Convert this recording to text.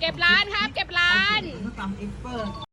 เก็บร้านครับ เก็บร้าน ตำเอ็กเปิร์